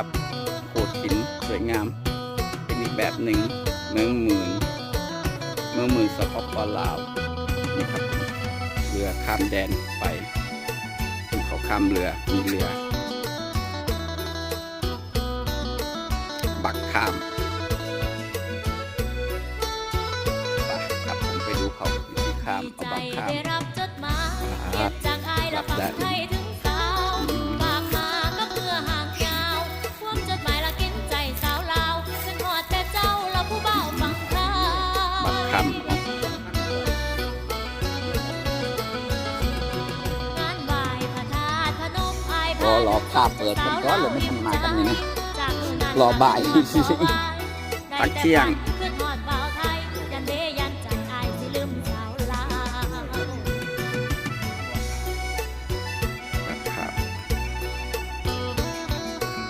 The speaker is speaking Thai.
ครับโขดหินสวยงาม เป็นอีกแบบหนึ่งเมืองหมื่นเมืองหมื่นสปปลาวนี่ครับเรือข้ามแดนไปเขาข้ามเรือมีเรือ บักข้ามไปครับผมไปดูเขาวิธีข้ามเอาบักข้าม รอรอภาพเปิดผมก็เลยไม่ทำมากันนี่นะจากมือนั้นรอบ่ายได้แต่พักเที่ยงฝัน